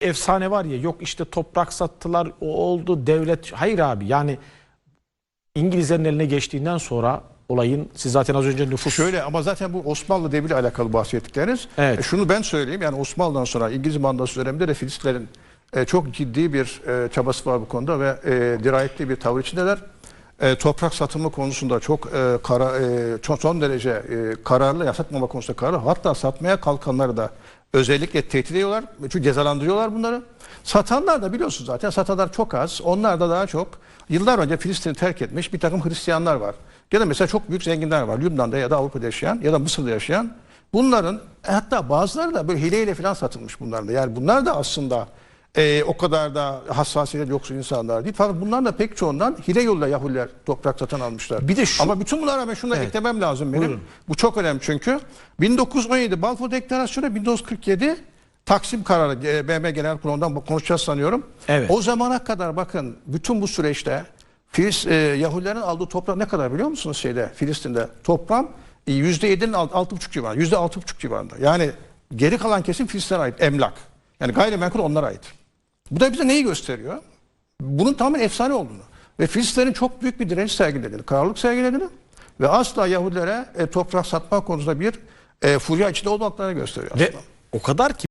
efsane var ya yok işte toprak sattılar o oldu devlet. Hayır abi yani İngilizlerin eline geçtiğinden sonra olayın siz zaten az önce nüfus Şöyle ama zaten bu Osmanlı devriyle alakalı bahsettikleriniz. Evet. E, şunu ben söyleyeyim yani Osmanlı'dan sonra İngiliz mandası döneminde de Filistinlerin e, çok ciddi bir e, çabası var bu konuda ve e, dirayetli bir tavır içindeler. E, toprak satımı konusunda çok e, kara, e, çok son derece e, kararlı, ya satmama konusunda kararlı. Hatta satmaya kalkanları da özellikle tehdit ediyorlar. Çünkü cezalandırıyorlar bunları. Satanlar da biliyorsunuz zaten satanlar çok az. Onlar da daha çok yıllar önce Filistin'i terk etmiş bir takım Hristiyanlar var. Ya da mesela çok büyük zenginler var. Lübnan'da ya da Avrupa'da yaşayan ya da Mısır'da yaşayan. Bunların hatta bazıları da böyle hileyle falan satılmış bunlar da. Yani bunlar da aslında e, o kadar da hassasiyet yoksul insanlar değil. Fakat bunlar da pek çoğundan hile yolla Yahudiler toprak satın almışlar. Bir de şu- Ama bütün bunlara rağmen şunu da Evet. eklemem lazım benim. Buyurun. Bu çok önemli çünkü. 1917 Balfour Deklarasyonu 1947 Taksim kararı e, BM Genel Kurulu'ndan konuşacağız sanıyorum. Evet. O zamana kadar bakın bütün bu süreçte Filis, e, Yahudilerin aldığı toprak ne kadar biliyor musunuz şeyde Filistin'de? Toplam e, %7'nin alt- altı buçuk civarında. %6,5 civarında. Yani geri kalan kesim Filistin'e ait emlak. Yani gayrimenkul onlara ait. Bu da bize neyi gösteriyor? Bunun tamamen efsane olduğunu. Ve Filistinlerin çok büyük bir direnç sergilediğini, kararlılık sergilediğini ve asla Yahudilere e, toprak satma konusunda bir e, furya içinde olmaklarını gösteriyor ve aslında. o kadar ki